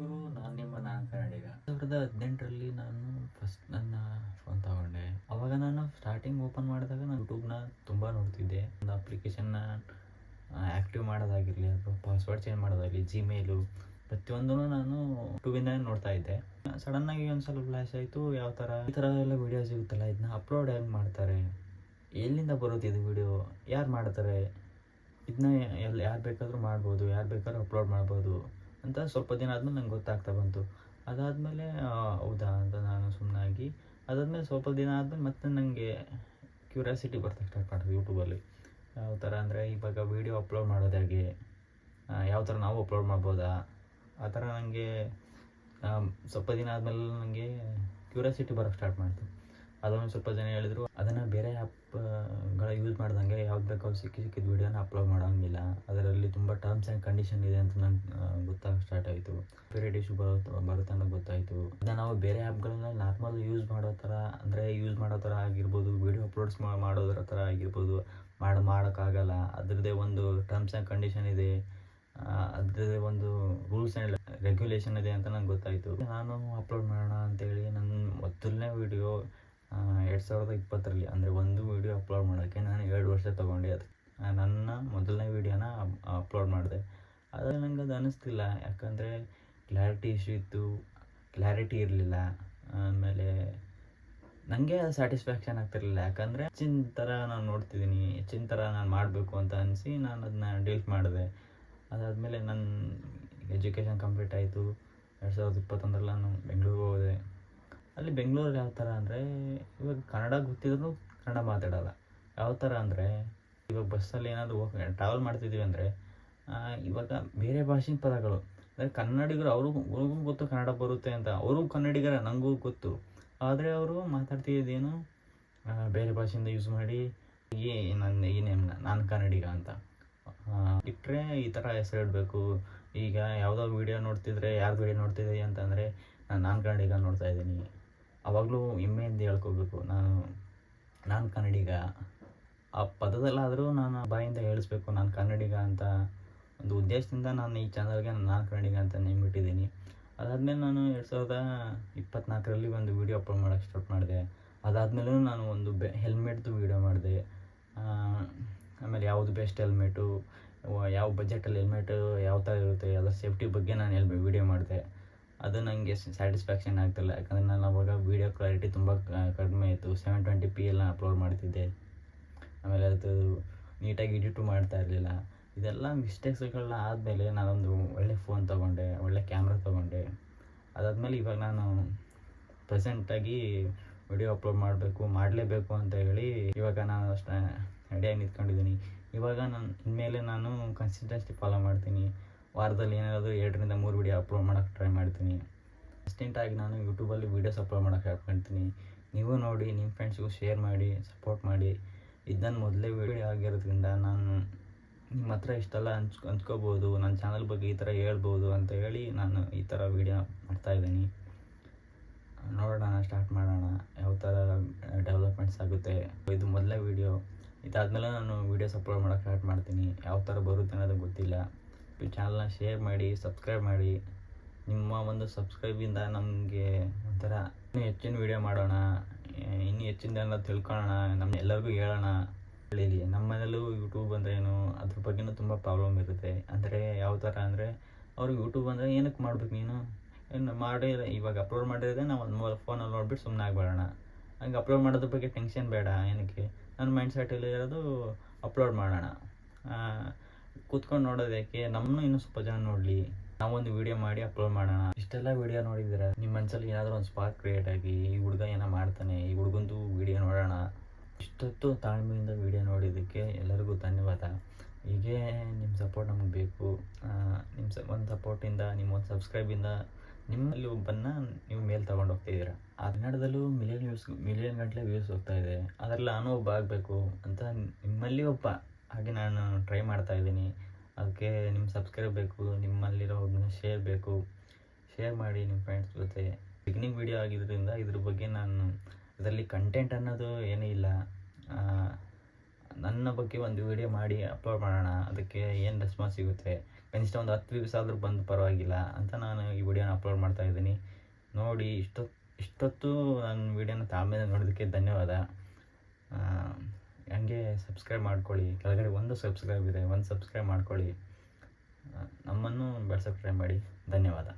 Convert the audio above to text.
ಗುರು, ನಾನು ನಿಮ್ಮ ನಾನು ಕನ್ನಡಿಗ ಸಾವಿರದ ಹದಿನೆಂಟರಲ್ಲಿ ನಾನು ಫಸ್ಟ್ ನನ್ನ ಫೋನ್ ತಗೊಂಡೆ. ಅವಾಗ ನಾನು ಸ್ಟಾರ್ಟಿಂಗ್ ಓಪನ್ ಮಾಡಿದಾಗ ನಾನು ಯೂಟ್ಯೂಬ್ನ ತುಂಬ ನೋಡ್ತಿದ್ದೆ. ಒಂದು ಅಪ್ಲಿಕೇಶನ್ನ ಆ್ಯಕ್ಟಿವ್ ಮಾಡೋದಾಗಿರಲಿ, ಅಥವಾ ಪಾಸ್ವರ್ಡ್ ಚೇಂಜ್ ಮಾಡೋದಾಗಲಿ ಜಿಮೇಲು ಪ್ರತಿಯೊಂದೂ ನಾನು ಯೂಟ್ಯೂಬಿಂದ ನೋಡ್ತಾ ಇದ್ದೆ. ಸಡನ್ನಾಗಿ ಒಂದು ಸಲ ಫ್ಲ್ಯಾಶ್ ಆಯಿತು, ಯಾವ ಥರ ಈ ಥರ ಎಲ್ಲ ವೀಡಿಯೋ ಸಿಗುತ್ತಲ್ಲ ಇದನ್ನ ಅಪ್ಲೋಡ್ ಹೆಂಗೆ ಮಾಡ್ತಾರೆ, ಎಲ್ಲಿಂದ ಬರುತ್ತೆ ಇದು ವಿಡಿಯೋ ಯಾರು ಮಾಡ್ತಾರೆ ಇದನ್ನ ಎಲ್ಲಿ ಯಾರು ಬೇಕಾದರೂ ಮಾಡ್ಬೋದು, ಯಾರು ಬೇಕಾದ್ರೂ ಅಪ್ಲೋಡ್ ಮಾಡ್ಬೋದು. ಅಂತ ಸ್ವಲ್ಪ ದಿನ ಆದಮೇಲೆ ನಂಗೆ ಗೊತ್ತಾಗ್ತಾ ಬಂತು. ಅದಾದಮೇಲೆ ಹೌದಾ ಅಂತ ನಾನು ಸುಮ್ಮನಾಗಿ ಅದಾದಮೇಲೆ ಸ್ವಲ್ಪ ದಿನ ಆದಮೇಲೆ ಮತ್ತೆ ನನಗೆ ಕ್ಯೂರಿಯಾಸಿಟಿ ಬರ್ತಾ ಸ್ಟಾರ್ಟ್ ಮಾಡಿದೆ ಯೂಟ್ಯೂಬಲ್ಲಿ ಯಾವ ಥರ ಅಂದರೆ ಇವಾಗ ವೀಡಿಯೋ ಅಪ್ಲೋಡ್ ಮಾಡೋದು ಹೇಗೆ? ಯಾವ ಥರ ನಾವು ಅಪ್ಲೋಡ್ ಮಾಡ್ಬೋದಾ? ಆ ಥರ ನನಗೆ ಸ್ವಲ್ಪ ದಿನ ಆದಮೇಲೆ ನನಗೆ ಕ್ಯೂರಿಯಾಸಿಟಿ ಬರೋಕ್ಕೆ ಸ್ಟಾರ್ಟ್ ಮಾಡ್ತು. ಅದೊಂದು ಸ್ವಲ್ಪ ಜನ ಹೇಳಿದರು, ಅದನ್ನು ಬೇರೆ ಆ್ಯಪ್ಗಳ ಯೂಸ್ ಮಾಡ್ದಂಗೆ ಯಾವ್ದು ಬೇಕೋ ಸಿಕ್ಕಿ ಸಿಕ್ಕಿದ ವೀಡಿಯೋನ ಅಪ್ಲೋಡ್ ಮಾಡೋಂಗಿಲ್ಲ. ತುಂಬ ಟರ್ಮ್ಸ್ ಆ್ಯಂಡ್ ಕಂಡೀಷನ್ ಇದೆ ಅಂತ ನಂಗೆ ಗೊತ್ತಾಗ ಸ್ಟಾರ್ಟ್ ಆಯಿತು. ಪೀರಿಯಡ್ ಇಶ್ಯೂ ಬರುತ್ತೆ ಬರುತ್ತೆ ಅನ್ನೋದು ಗೊತ್ತಾಯಿತು. ಅದನ್ನು ನಾವು ಬೇರೆ ಆ್ಯಪ್ಗಳನ್ನ ನಾರ್ಮಲ್ ಯೂಸ್ ಮಾಡೋ ಥರ ಅಂದರೆ ಯೂಸ್ ಮಾಡೋ ಥರ ಆಗಿರ್ಬೋದು ವೀಡಿಯೋ ಅಪ್ಲೋಡ್ಸ್ ಮಾಡೋದ್ರ ಥರ ಆಗಿರ್ಬೋದು, ಮಾಡಿ, ಮಾಡೋಕ್ಕಾಗಲ್ಲ. ಅದರದ್ದೇ ಒಂದು ಟರ್ಮ್ಸ್ ಆ್ಯಂಡ್ ಕಂಡೀಷನ್ ಇದೆ. ಅದರದ್ದೇ ಒಂದು ರೂಲ್ಸ್ ಆ್ಯಂಡ್ ರೆಗ್ಯುಲೇಷನ್ ಇದೆ ಅಂತ ನಂಗೆ ಗೊತ್ತಾಯಿತು. ನಾನು ಅಪ್ಲೋಡ್ ಮಾಡೋಣ ಅಂತೇಳಿ ನನ್ನ ಮೊದಲನೇ ವೀಡಿಯೋ ಎರಡು ಸಾವಿರದ ಇಪ್ಪತ್ತರಲ್ಲಿ, ಅಂದರೆ ಒಂದು ವೀಡಿಯೋ ಅಪ್ಲೋಡ್ ಮಾಡೋಕ್ಕೆ ನಾನು ಎರಡು ವರ್ಷ ತೊಗೊಂಡೆ. ಅದು ನನ್ನ ಮೊದಲನೇ ವೀಡಿಯೋನ ಅಪ್ಲೋಡ್ ಮಾಡಿದೆ ಆದರೆ ನನಗೆ ಅದು ಅನ್ನಿಸ್ತಿಲ್ಲ. ಯಾಕಂದರೆ ಕ್ಲಾರಿಟಿ ಇಶ್ಯೂ ಇತ್ತು ಕ್ಲಾರಿಟಿ ಇರಲಿಲ್ಲ. ಆಮೇಲೆ ನನಗೆ ಸ್ಯಾಟಿಸ್ಫ್ಯಾಕ್ಷನ್ ಆಗ್ತಿರಲಿಲ್ಲ. ಯಾಕಂದರೆ ಹೆಚ್ಚಿನ ಥರ ನಾನು ನೋಡ್ತಿದ್ದೀನಿ ಹೆಚ್ಚಿನ ಥರ ನಾನು ಮಾಡಬೇಕು ಅಂತ ಅನಿಸಿ ನಾನು ಅದನ್ನ ಡೀಲ್ಟ್ ಮಾಡಿದೆ. ಅದಾದಮೇಲೆ ನನ್ನ ಎಜುಕೇಷನ್ ಕಂಪ್ಲೀಟ್ ಆಯಿತು. ಎರಡು ಸಾವಿರದ ಇಪ್ಪತ್ತೊಂದರಲ್ಲಿ ನಾನು ಬೆಂಗಳೂರಿಗೆ ಹೋದೆ. ಅಲ್ಲಿ ಬೆಂಗಳೂರಲ್ಲಿ ಯಾವ ಥರ ಅಂದರೆ, ಇವಾಗ ಕನ್ನಡ ಗೊತ್ತಿದ್ರು ಕನ್ನಡ ಮಾತಾಡೋಲ್ಲ. ಯಾವ ಥರ ಅಂದರೆ, ಇವಾಗ ಬಸ್ಸಲ್ಲಿ ಏನಾದರೂ ಹೋಗಿ ಟ್ರಾವೆಲ್ ಮಾಡ್ತಿದ್ದೀವಿ ಅಂದರೆ ಇವಾಗ ಬೇರೆ ಭಾಷೆಯ ಪದಗಳು. ಅಂದರೆ ಕನ್ನಡಿಗರು ಅವರು ಅವ್ರಿಗೂ ಗೊತ್ತು ಕನ್ನಡ ಬರುತ್ತೆ ಅಂತ. ಅವರು ಕನ್ನಡಿಗರ ನನಗೂ ಗೊತ್ತು. ಆದರೆ ಅವರು ಮಾತಾಡ್ತಿದ್ದೇನು ಬೇರೆ ಭಾಷೆಯಿಂದ ಯೂಸ್ ಮಾಡಿ, ಏ ನನ್ನ ಈ ನೇಮ್ನ ನಾನು ಕನ್ನಡಿಗ ಅಂತ. ಇಟ್ಟರೆ ಈ ಥರ ಹೆಸರು ಇಡಬೇಕು. ಈಗ ಯಾವುದೋ ವೀಡಿಯೋ ನೋಡ್ತಿದ್ರೆ ಯಾರು ವೀಡಿಯೋ ನೋಡ್ತಿದ್ದೀವಿ ಅಂತಂದರೆ, ನಾನು ನಾನು ಕನ್ನಡಿಗ ನೋಡ್ತಾ ಇದ್ದೀನಿ. ಅವಾಗಲೂ ಹೆಮ್ಮೆಯಿಂದ ಹೇಳ್ಕೋಬೇಕು. ನಾನು ನಾನು ಕನ್ನಡಿಗ. ಆ ಪದದಲ್ಲಾದರೂ ನಾನು ಬಾಯಿಂದ ಹೇಳಿಸ್ಬೇಕು, ನಾನು ಕನ್ನಡಿಗ ಅಂತ. ಒಂದು ಉದ್ದೇಶದಿಂದ ನಾನು ಈ ಚಾನಲ್ಗೆ ನಾನು ಕನ್ನಡಿಗ ಅಂತ ನೇಮಿಟ್ಟಿದ್ದೀನಿ ಅದಾದಮೇಲೆ ನಾನು ಎರಡು ಸಾವಿರದ ಇಪ್ಪತ್ನಾಲ್ಕರಲ್ಲಿ ಒಂದು ವೀಡಿಯೋ ಅಪ್ಲೋಡ್ ಮಾಡೋಕ್ಕೆ ಸ್ಟಾರ್ಟ್ ಮಾಡಿದೆ. ಅದಾದಮೇಲೂ ನಾನು ಒಂದು ಬೆ ಹೆಲ್ಮೆಟ್ದು ವೀಡಿಯೋ ಮಾಡಿದೆ. ಆಮೇಲೆ ಯಾವುದು ಬೆಸ್ಟ್ ಹೆಲ್ಮೆಟು ಯಾವ ಬಜೆಟಲ್ಲಿ ಹೆಲ್ಮೆಟು ಯಾವ ಥರ ಇರುತ್ತೆ, ಅದರ ಸೇಫ್ಟಿ ಬಗ್ಗೆ ನಾನು ಹೆಲ್ಮೆ ವೀಡಿಯೋ ಮಾಡಿದೆ. ಅದು ನನಗೆ ಸ್ಯಾಟಿಸ್ಫ್ಯಾಕ್ಷನ್ ಆಗ್ತಿಲ್ಲ. ಯಾಕಂದರೆ ನಾನು ಅವಾಗ ವೀಡಿಯೋ ಕ್ಲಾರಿಟಿ ತುಂಬ ಕಡಿಮೆ ಇತ್ತು. ಸೆವೆನ್ ಟ್ವೆಂಟಿ ಪಿ ಎಲ್ಲ ಅಪ್ಲೋಡ್ ಮಾಡ್ತಿದ್ದೆ. ಆಮೇಲೆ ಅದು ನೀಟಾಗಿ ಎಡಿಟು ಮಾಡ್ತಾ ಇರಲಿಲ್ಲ. ಇದೆಲ್ಲ ಮಿಸ್ಟೇಕ್ಸ್ಗಳನ್ನ ಆದಮೇಲೆ ನಾನೊಂದು ಒಳ್ಳೆ ಫೋನ್ ತೊಗೊಂಡೆ, ಒಳ್ಳೆ ಕ್ಯಾಮ್ರಾ ತೊಗೊಂಡೆ. ಅದಾದಮೇಲೆ ಇವಾಗ ನಾನು ಪ್ರೆಸೆಂಟಾಗಿ ವಿಡಿಯೋ ಅಪ್ಲೋಡ್ ಮಾಡಬೇಕು, ಮಾಡಲೇಬೇಕು ಅಂತ ಹೇಳಿ ಇವಾಗ ನಾನು ಅಷ್ಟೇ ರೆಡಿಯಾಗಿ ನಿಂತ್ಕೊಂಡಿದ್ದೀನಿ. ಇವಾಗ ನಾನು, ಇನ್ಮೇಲೆ ನಾನು ಕನ್ಸಿಸ್ಟೆನ್ಸಿ ಫಾಲೋ ಮಾಡ್ತೀನಿ. ವಾರದಲ್ಲಿ ಏನಾದರೂ ಎರಡರಿಂದ ಮೂರು ವಿಡಿಯೋ ಅಪ್ಲೋಡ್ ಮಾಡೋಕ್ಕೆ ಟ್ರೈ ಮಾಡ್ತೀನಿ. ಅಸ್ಟೆಂಟಾಗಿ ನಾನು ಯೂಟ್ಯೂಬಲ್ಲಿ ವೀಡಿಯೋಸ್ ಅಪ್ಲೋಡ್ ಮಾಡೋಕ್ಕೆ ಹೇಳ್ಕೊಳ್ತೀನಿ ನೀವು ನೋಡಿ, ನಿಮ್ಮ ಫ್ರೆಂಡ್ಸ್ಗೂ ಶೇರ್ ಮಾಡಿ ಸಪೋರ್ಟ್ ಮಾಡಿ. ಇದನ್ನು ಮೊದಲೇ ವಿಡಿಯೋ ಆಗಿರೋದ್ರಿಂದ ನಾನು ನಿಮ್ಮ ಹತ್ರ ಇಷ್ಟೆಲ್ಲ ಹಂಚ್, ಹಂಚ್ಕೋಬೋದು, ನನ್ನ ಚಾನಲ್ ಬಗ್ಗೆ ಈ ಥರ ಹೇಳ್ಬೋದು ಅಂತ ಹೇಳಿ ನಾನು ಈ ಥರ ವೀಡಿಯೋ ಮಾಡ್ತಾಯಿದ್ದೀನಿ ನೋಡೋಣ ಸ್ಟಾರ್ಟ್ ಮಾಡೋಣ. ಯಾವ ಥರ ಡೆವಲಪ್ಮೆಂಟ್ಸ್ ಆಗುತ್ತೆ. ಇದು ಮೊದಲೇ ವೀಡಿಯೋ ಇದಾದಮೇಲೆ ನಾನು ವೀಡಿಯೋಸ್ ಅಪ್ಲೋಡ್ ಮಾಡೋಕೆ ಸ್ಟಾರ್ಟ್ ಮಾಡ್ತೀನಿ. ಯಾವ ಥರ ಬರುತ್ತೆ ಅನ್ನೋದು ಗೊತ್ತಿಲ್ಲ. ಈ ಚಾನಲ್ನ ಶೇರ್ ಮಾಡಿ ಸಬ್ಸ್ಕ್ರೈಬ್ ಮಾಡಿ. ನಿಮ್ಮ ಒಂದು ಸಬ್ಸ್ಕ್ರೈಬಿಂದ ನಮಗೆ ಒಂಥರ ಇನ್ನೂ ಹೆಚ್ಚಿನ ವೀಡಿಯೋ ಮಾಡೋಣ. ಇನ್ನೂ ಹೆಚ್ಚಿನ ತಿಳ್ಕೊಳ್ಳೋಣ ನಮ್ಮ ಎಲ್ಲರಿಗೂ ಹೇಳೋಣ. ಹೇಳಿ ನಮ್ಮ ಯೂಟ್ಯೂಬ್ ಅಂದರೆ ಏನು, ಅದ್ರ ಬಗ್ಗೆನೂ ತುಂಬ ಪ್ರಾಬ್ಲಮ್ ಇರುತ್ತೆ. ಅಂದರೆ ಯಾವ ಥರ ಅಂದರೆ, ಅವ್ರಿಗೆ ಯೂಟ್ಯೂಬ್ ಅಂದರೆ ಏನಕ್ಕೆ ಮಾಡ್ಬೇಕು ನೀನು? ಏನು ಮಾಡಿ ಇವಾಗ ಅಪ್ಲೋಡ್ ಮಾಡಿದ್ರೆ ನಾವು ಒಂದು ಮೊಬೈಲ್ ಫೋನಲ್ಲಿ ನೋಡ್ಬಿಟ್ಟು ಸುಮ್ಮನೆ ಆಗ್ಬೇಡೋಣ. ಹಂಗೆ ಅಪ್ಲೋಡ್ ಮಾಡೋದ್ರ ಬಗ್ಗೆ ಟೆನ್ಷನ್ ಬೇಡ, ಏನಕ್ಕೆ? ನನ್ನ ಮೈಂಡ್ ಸೆಟಲ್ಲಿ ಇರೋದು ಅಪ್ಲೋಡ್ ಮಾಡೋಣ. ಕೂತ್ಕೊಂಡು ನೋಡೋದಕ್ಕೆ ನಮ್ಮನ್ನು ಇನ್ನೂ ಸ್ವಲ್ಪ ಜನ ನೋಡಲಿ. ನಾವೊಂದು ವಿಡಿಯೋ ಮಾಡಿ ಅಪ್ಲೋಡ್ ಮಾಡೋಣ. ಇಷ್ಟೆಲ್ಲ ವಿಡಿಯೋ ನೋಡಿದ್ರೆ ನಿಮ್ಮ ಮನಸ್ಸಲ್ಲಿ ಏನಾದರೂ ಒಂದು ಸ್ಪಾರ್ಕ್ ಕ್ರಿಯೇಟ್ ಆಗಿ, ಈ ಹುಡುಗ ಏನೋ ಮಾಡ್ತಾನೆ, ಈ ಹುಡುಗಂದು ವಿಡಿಯೋ ನೋಡೋಣ. ಇಷ್ಟೊತ್ತು ತಾಳ್ಮೆಯಿಂದ ವಿಡಿಯೋ ನೋಡಿದ್ದಕ್ಕೆ ಎಲ್ಲರಿಗೂ ಧನ್ಯವಾದ. ಹೀಗೆ ನಿಮ್ಮ ಸಪೋರ್ಟ್ ನಮಗೆ ಬೇಕು. ನಿಮ್ಮ ಸ, ಒಂದು ಸಪೋರ್ಟಿಂದ ನಿಮ್ಮ ಒಂದು ಸಬ್ಸ್ಕ್ರೈಬಿಂದ ನಿಮ್ಮಲ್ಲಿ ಒಬ್ಬನ್ನ ನೀವು ಮೇಲೆ ತೊಗೊಂಡು ಆ ಕನ್ನಡದಲ್ಲೂ ಮಿಲಿಯನ್ ವ್ಯೂಸ್ ಮಿಲಿಯನ್ ಗಂಟಲೆ ವ್ಯೂಸ್ ಹೋಗ್ತಾ ಇದೆ. ಅದರಲ್ಲಿ ನಾನು ಒಬ್ಬ ಆಗಬೇಕು ಅಂತ ನಿಮ್ಮಲ್ಲಿ ಒಬ್ಬ. ಹಾಗೆ ನಾನು ಟ್ರೈ ಮಾಡ್ತಾ ಇದ್ದೀನಿ. ಅದಕ್ಕೆ ನಿಮ್ಮ ಸಬ್ಸ್ಕ್ರೈಬ್ ಬೇಕು, ನಿಮ್ಮಲ್ಲಿರೋ ಒಬ್ಬನ ಶೇರ್ ಬೇಕು. ಶೇರ್ ಮಾಡಿ ನಿಮ್ಮ ಫ್ರೆಂಡ್ಸ್ ಜೊತೆ. ಬಿಗ್ನಿಂಗ್ ವಿಡಿಯೋ ಆಗಿದ್ದರಿಂದ ಇದ್ರ ಬಗ್ಗೆ ನಾನು ಇದರಲ್ಲಿ ಕಂಟೆಂಟ್ ಅನ್ನೋದು ಏನೂ ಇಲ್ಲ. ನನ್ನ ಬಗ್ಗೆ ಒಂದು ವಿಡಿಯೋ ಮಾಡಿ ಅಪ್ಲೋಡ್ ಮಾಡೋಣ, ಅದಕ್ಕೆ ಏನು ರೆಸ್ಪಾನ್ಸ್ ಸಿಗುತ್ತೆ? ಕನಿಷ್ಠ ಒಂದು ಹತ್ತು ವ್ಯೂಸ್ ಆದರೂ ಬಂದು ಪರವಾಗಿಲ್ಲ ಅಂತ ನಾನು ಈ ವಿಡಿಯೋನ ಅಪ್ಲೋಡ್ ಮಾಡ್ತಾ ಇದ್ದೀನಿ. ನೋಡಿ ಇಷ್ಟೊತ್ತು ಇಷ್ಟೊತ್ತು ನನ್ನ ವಿಡಿಯೋನ ತಾಳ್ಮೆಯಿಂದ ನೋಡೋದಕ್ಕೆ ಧನ್ಯವಾದ. ಹಂಗೆ ಸಬ್ಸ್ಕ್ರೈಬ್ ಮಾಡ್ಕೊಳ್ಳಿ. ಕೆಳಗಡೆ ಒಂದು ಸಬ್ಸ್ಕ್ರೈಬ್ ಇದೆ, ಒಂದು ಸಬ್ಸ್ಕ್ರೈಬ್ ಮಾಡ್ಕೊಳ್ಳಿ. ನಮ್ಮನ್ನು ಬೆಳೆಸೋಕೆ ಟ್ರೈ ಮಾಡಿ. ಧನ್ಯವಾದ.